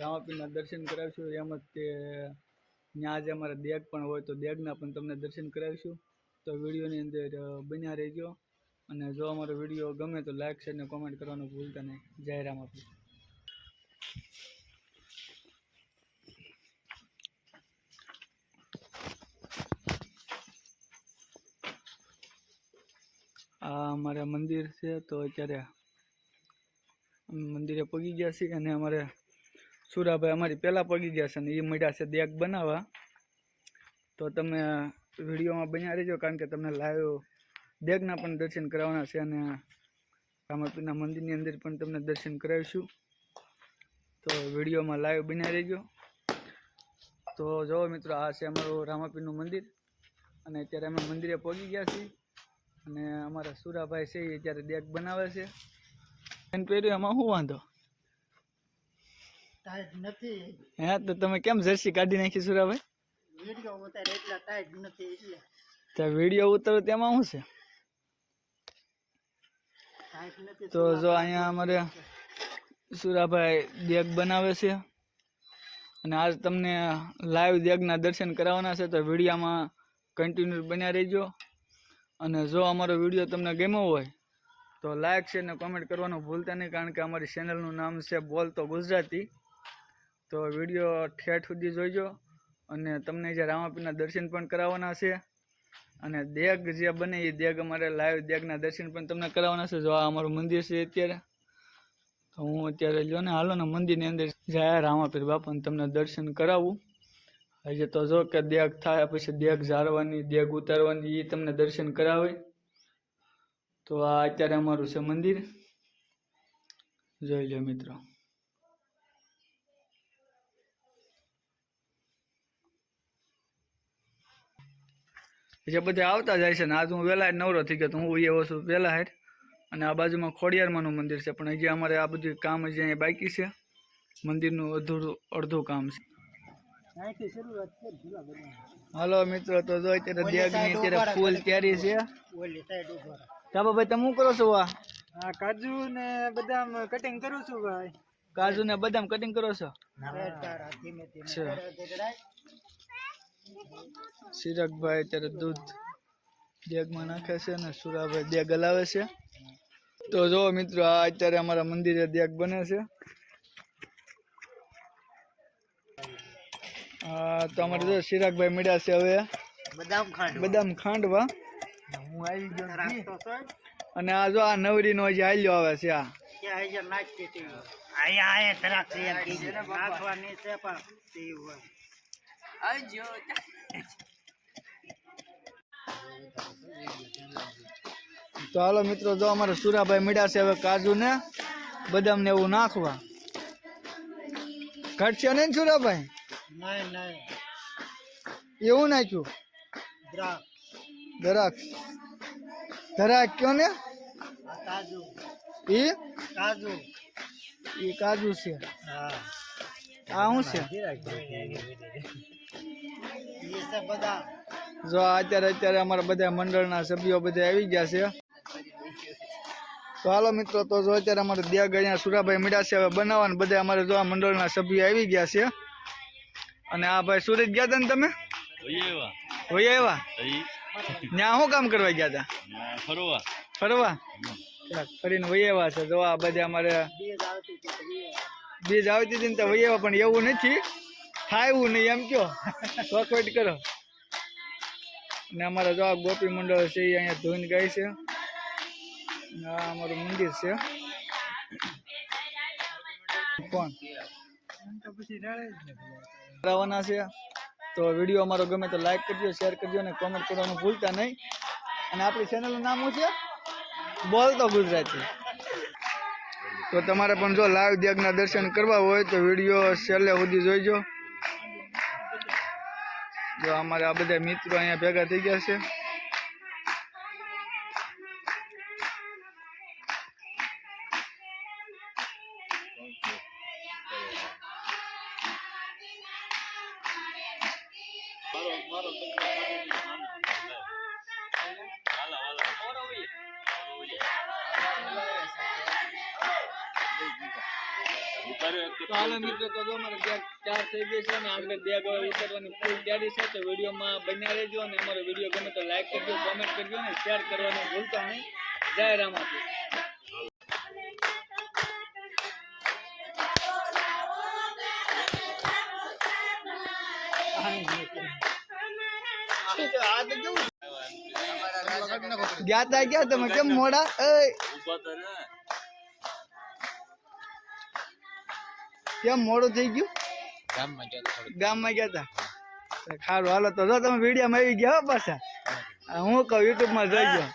રામાપીરના દર્શન કરાવીશું. એમ જ તે ત્યાં જે અમારા દેગ પણ હોય તો દેગના પણ તમને દર્શન કરાવીશું. તો વિડીયોની અંદર બન્યા રહેજો. અને જો અમારો વીડિયો ગમે તો લાઈક શેર અને કોમેન્ટ કરવાનું ભૂલતા નહીં. જય રામાપી આ અમારા મંદિર છે તો અત્યારે મંદિરે પગી ગયા છીએ અને અમારે સુરાભાઈ અમારી પહેલાં પગી ગયા છે અને એ મળ્યા છે દેગ બનાવવા. તો તમે વિડીયોમાં બન્યા રહેજો, કારણ કે તમને લાઈવ દેગના પણ દર્શન કરાવવાના છે અને રામાપીના મંદિરની અંદર પણ તમને દર્શન કરાવીશું. તો વિડીયોમાં લાઈવ બન્યા રહેજો. તો જો મિત્રો, આ છે અમારું રામાપીરનું મંદિર. અને અત્યારે અમે મંદિરે પહોંચી ગયા છીએ. અને અમારા સુરાભાઈ છે એ અત્યારે દેગ બનાવે છે. એને પહેર્યું, એમાં શું વાંધો? ટાઈટ નથી. હે તો તમે કેમ જર્સી કાઢી નાખી સુરાભાઈ? વીડિયો ઉતારે એટલા ટાઈટ નથી એટલે. તો વીડિયો ઉતરો તેમાં શું છે? તો જો અહીંયા અમારે સુરાભાઈ દેગ બનાવે છે. અને આજ તમને લાઈવ દેગના દર્શન કરાવવાના છે તો વિડીયામાં કન્ટિન્યુ બન્યા રહેજો. અને જો અમારો વીડિયો તમને ગમ્યો હોય તો લાઈક છે અને કોમેન્ટ કરવાનું ભૂલતા નહીં કારણ કે અમારી ચેનલનું નામ છે બોલતો ગુજરાતી. તો વીડિયો ઠેઠ સુધી જોઈજો અને તમને જે રામાપીરના દર્શન પણ કરાવવાના છે અને દેગ જે બને એ દેગ અમારે લાઈવ દેગના દર્શન પણ તમને કરાવવાના છે. જો આ અમારું મંદિર છે અત્યારે, તો હું અત્યારે જો ને હાલો ને મંદિરની અંદર જાય રામાપીર બાપાને તમને દર્શન કરાવું. હજી તો જો કે દેગ થાય, પછી દેગ ઝારવાની, દેગ ઉતારવાની એ તમને દર્શન કરાવે. તો આ અત્યારે અમારું છે મંદિર. જોઈ લો મિત્રો. જે બધા આવતા જાય છે ને આજ હું વહેલા નવરો થઈ ગયો તો હું એ છું વહેલા હેઠ અને આ બાજુમાં ખોડિયારમાંનું મંદિર છે પણ હજી અમારે આ બધું કામ હજી અહીંયા બાકી છે. મંદિરનું અધૂરું અડધું કામ છે. હાલો મિત્રો તો જો અત્યારે દેગની અત્યારે ફૂલ તૈયારી છે. ચાબા ભાઈ તમે શું કરો છો આ કાજુ ને બદામ કટિંગ કરું છું ભાઈ. કાજુ ને બદામ કટિંગ કરો છો? સિરકભાઈ અત્યારે દૂધ દેગમાં નાખે છે અને સુરાભાઈ દેગ હલાવે છે. તો જો મિત્રો આ અત્યારે અમારા મંદિરે દેગ બને છે. તો અમારે જો સિરાગભાઈ મળ્યા છે હવે. બદામ ખાંડ બદામ ખાંડવા. હું આવી ગયો અને આ જો આ નવરીનો હજી હાલ્યો આવે છે આ. કે આયા આયા આયા દ્રાક્ષ એમ કીધું. નાખવાની છે પણ. તે તો હાલો મિત્રો જો અમારે સુરાભાઈ મળ્યા છે હવે કાજુ ને બદામ ને એવું નાખવા. ઘટશે ને સુરાભાઈ? એવું નાખ્યું? દ્રાક્ષ. દ્રાક્ષ. કયો ને? કાજુ. એ કાજુ. એ કાજુ છે. હા. આ શું છે? જો અત્યારે અત્યારે અમારા બધા મંડળના સભ્યો બધા આવી ગયા છે. તો હાલો મિત્રો તો જો અત્યારે અમારે દેગ અહીંયા સુરાભાઈ મીડા છે હવે બનાવવાના બધા અમારે જો આ મંડળના સભ્યો આવી ગયા છે. અને આ ભાઈ સુરત ગયા હતા ને તમે? હોય આવ્યા ત્યાં શું કામ કરવા ગયા હતા ફરવા. ફરવા? ફરીને વહી છે. જો આ બધા અમારે બીજ આવતી હતી ને તો પણ એવું નથી. એવું નહીં, એમ કયો? ચોખવટ કરો. ને અમારા જો ગોપી મંડળ છે, એ અહીંયા ધોઈને ગાય છે. આ અમારું મંદિર છે. કોણ? તો પછી રડે જ ને કરાવવાના છે. તો વીડિયો અમારો ગમે તો લાઈક કરજો શેર કરજો અને કોમેન્ટ કરવાનું ભૂલતા નહીં. અને આપણી ચેનલનું નામ શું છે? બોલતો ગુજરાતી. તો તમારે પણ જો લાઈવ દેગના દર્શન કરવા હોય તો વીડિયો છેલ્લે સુધી જોઈજો. જો અમારે આ બધા મિત્રો અહીંયા ભેગા થઈ ગયા છે. હાલો મિત્રો તો અમારે બેગ ચાર થઈ ગઈ છે અને આગળ બેગ હવે ફૂલ તૈયારી છે તો વિડીયોમાં બન્યા રહેજો અને અમારો વીડિયો ગમે તો લાઈક કરજો કોમેન્ટ કરજો અને શેર કરવાનું ભૂલતા નહીં. જય રામાપીર ગયા તા ગયા તમે કેમ મોડા? એય કેમ મોડું થઈ ગયું? ગામમાં ગયા હતા ખારું હાલો તો જો તમે વિડીયોમાં આવી ગયા હો પાછા. હા, હું કહું યુટ્યુબમાં જોઈ ગયો.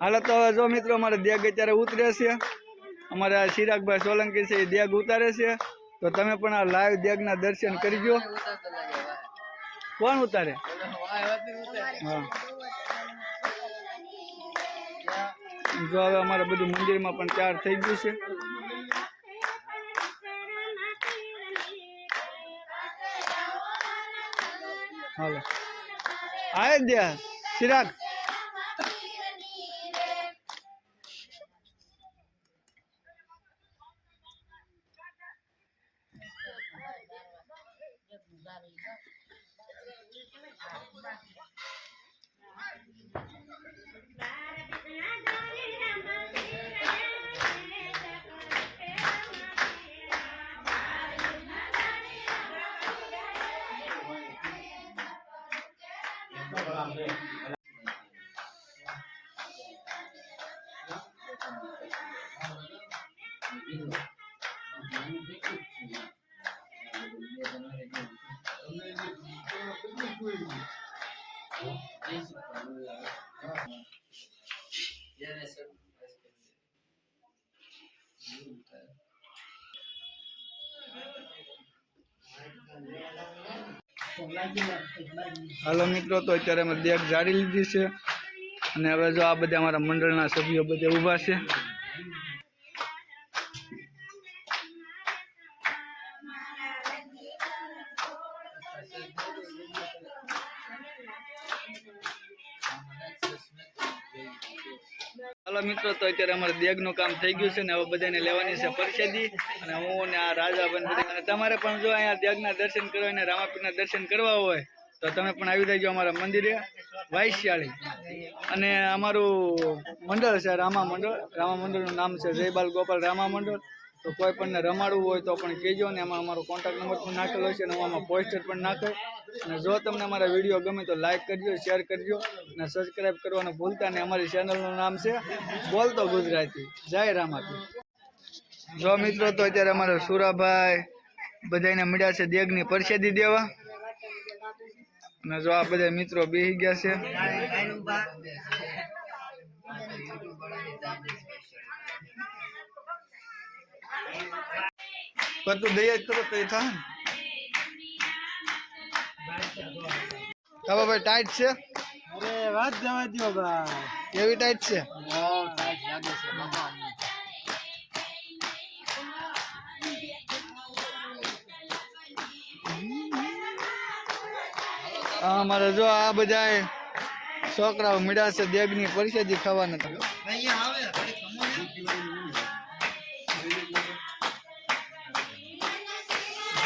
હાલો તો હવે જો મિત્રો અમારે દેગ અત્યારે ઉતરે છે. અમારા ચિરાગભાઈ સોલંકી છે એ દેગ ઉતારે છે. તો તમે પણ આ લાઈવ દેગના દર્શન કરજો કોણ ઉતારે? હા જો હવે અમારે બધું મંદિરમાં પણ તૈયાર થઈ ગયું છે. હાલો. આય દે ચિરાગ. હાલો મિત્રો, તો અત્યારે અમે દેખ જાળી લીધી છે. અને હવે જો આ બધા અમારા મંડળના સભ્યો બધે ઊભા છે. હાલો મિત્રો, તો અત્યારે અમારે દેગનું કામ થઈ ગયું છે ને હવે બધાને લેવાની છે પરસેદી. અને હું ને આ રાજા બધા. તમારે પણ જો અહીંયા દેગના દર્શન કરવા અને રામાપીરના દર્શન કરવા હોય, તો તમે પણ આવી જજો અમારા મંદિરે. વાયશિયાળી અને અમારું મંડળ છે, રામા મંડળ. રામા મંડળનું નામ છે જયબાલ ગોપાલ રામા મંડળ. તો કોઈ પણ રમાડવું હોય તો પણ કહેજો ને એમાં અમારો કોન્ટેક્ટ નંબર પણ નાખેલો છે અને આમાં પોસ્ટર પણ નાખે. અને જો તમને અમારા વીડિયો ગમે તો લાઇક કરજો શેર કરજો અને સબસ્ક્રાઈબ કરવાનું ભૂલતા ને અમારી ચેનલનું નામ છે બોલતો ગુજરાતી. જય રામાપીર જો મિત્રો તો અત્યારે અમારા સુરાભાઈ બધાને મળ્યા છે દેગની પરસેદી દેવા. અને જો આ બધા મિત્રો બેસી ગયા છે. પણ તું દયા જ કરો તો એ થાય ને હવે ભાઈ ટાઈટ છે અરે વાત જવા દો ભાઈ કેવી ટાઈટ છે આ અમારે જો આ બધા છોકરાઓ મળ્યા છે દેગની પરિષદી ખાવાના હતા.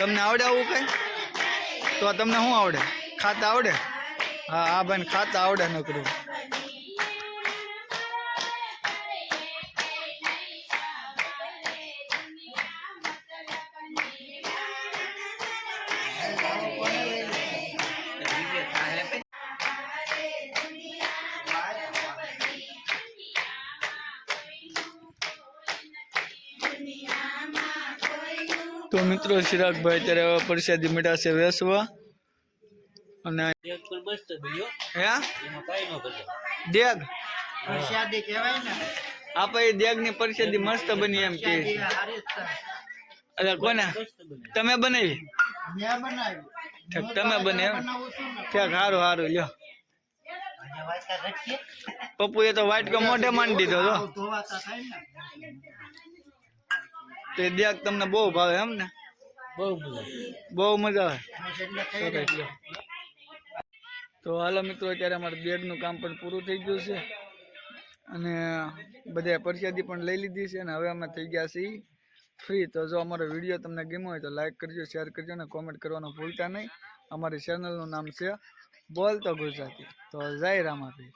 તમને આવડે આવું કઈ? તો તમને શું આવડે? ખાતા આવડે? હા, આ ભાઈ ખાતા આવડે નકરું. તો મિત્રો ચિરાગભાઈ અત્યારે હવે પ્રસાદી મીઠાશે વેસવા. અને હે? દેગ? પ્રસાદી કહેવાય ને. આપણે એ દેગની પ્રસાદી મસ્ત બની એમ કે. અરે કોને? તમે બનાવી? તમે બને છું ક્યાંક સારું સારું લ્યો. પપ્પુએ તો વાટકો મોઢે માંડી દીધો તો આવું તે દેગ તમને બહુ ભાવે એમ ને? બહુ મજા આવે. સરસ જાય. લ્યો. તો હાલો મિત્રો અત્યારે અમારે બેગનું કામ પણ પૂરું થઈ ગયું છે. અને બધા પરસાદી પણ લઈ લીધી છે અને હવે અમે થઈ ગયા છીએ ફ્રી તો જો અમારો વીડિયો તમને ગમ્યો હોય તો લાઈક કરજો શેર કરજો અને કોમેન્ટ કરવાનું ભૂલતા નહીં. અમારી ચેનલનું નામ છે બોલતો ગુજરાતી. તો જય રામાપીર.